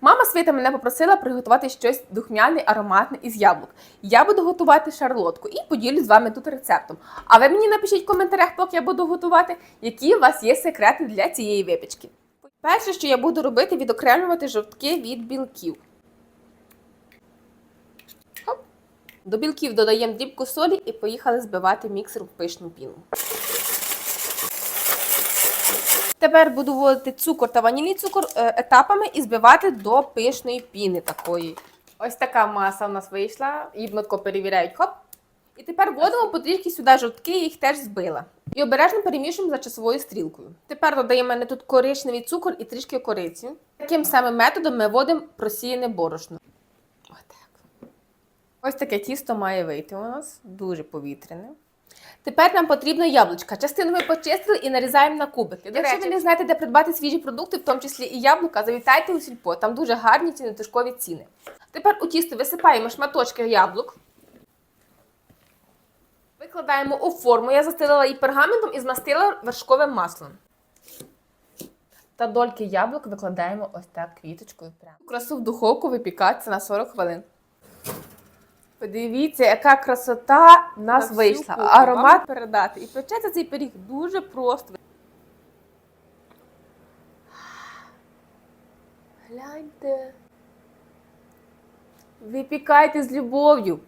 Мама Світа мене попросила приготувати щось духмяне, ароматне із яблук. Я буду готувати шарлотку і поділюсь з вами тут рецептом. А ви мені напишіть в коментарях, поки я буду готувати, які у вас є секрети для цієї випічки. Перше, що я буду робити, відокремлювати жовтки від білків. До білків додаємо дрібку солі і поїхали збивати міксером в пишну піну. Тепер буду вводити цукор та ванільний цукор е, етапами і збивати до пишної піни такої. Ось така маса у нас вийшла. Її перевіряють. Хоп. І тепер вводимо потрішки сюди жовтки, їх теж збила. І обережно перемішуємо за часовою стрілкою. Тепер додаємо мене тут коричневий цукор і трішки кориці. Таким самим методом ми вводимо просіяне борошно. Отак. Ось таке тісто має вийти у нас. Дуже повітряне. Тепер нам потрібно яблучка. Частину ми почистили і нарізаємо на кубики. Якщо ви не знаєте, де придбати свіжі продукти, в тому числі і яблука, завітайте у сільпо. Там дуже гарні цінотишкові ціни. Тепер у тісто висипаємо шматочки яблук. Викладаємо у форму. Я застелила її пергаментом і змастила вершковим маслом. Та дольки яблук викладаємо ось так квіточкою прямо. Красу в духовку випікатися на 40 хвилин. Подивіться, яка красота в нас На вийшла. кухню. Аромат передати. І печеться цей пиріг дуже просто. Гляньте. Випікайте з любов'ю.